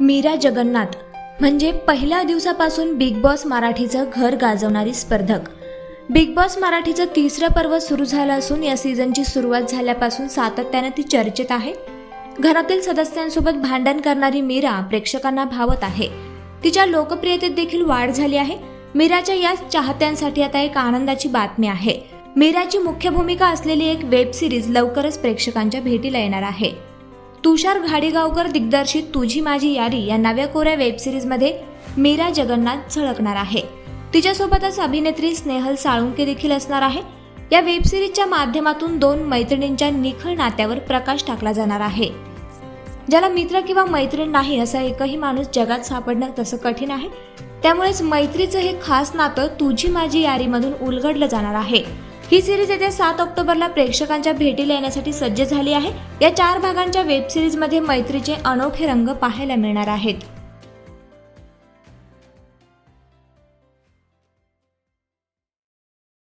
मीरा जगन्नाथ म्हणजे पहिल्या दिवसापासून बिग बॉस मराठीचं घर गाजवणारी स्पर्धक. बिग बॉस मराठीचं तिसरं पर्व सुरू झालं असून या सीझनची सुरुवात झाल्यापासून सातत्यानं ती चर्चेत आहे. घरातील सदस्यांसोबत भांडण करणारी मीरा प्रेक्षकांना भावत आहे. तिच्या लोकप्रियतेत देखील वाढ झाली आहे. मीराच्या या चाहत्यांसाठी आता एक आनंदाची बातमी आहे. मीराची मुख्य भूमिका असलेली एक वेब सिरीज लवकरच प्रेक्षकांच्या भेटीला येणार आहे. तुषार घाडीगावकर दिग्दर्शित तुझी माझी यारी या नव्या कोऱ्या वेब सिरीजमध्ये मीरा जगन्नाथ झळकणार आहे. तिच्यासोबतच अभिनेत्री स्नेहल साळुंके देखील असणार आहे. या वेबसिरीजच्या माध्यमातून दोन मैत्रिणींच्या निखळ नात्यावर प्रकाश टाकला जाणार आहे. ज्याला मित्र किंवा मैत्रीण नाही असा एकही माणूस जगात सापडणं तसं कठीण आहे. त्यामुळेच मैत्रीचं हे खास नातं तुझी माझी यारीमधून उलगडलं जाणार आहे. ही सिरीज येत्या सात ऑक्टोबरला प्रेक्षकांच्या भेटीला येण्यासाठी सज्ज झाली आहे. या चार भागांच्या वेब सिरीजमध्ये मैत्रीचे अनोखे रंग पाहायला मिळणार आहेत.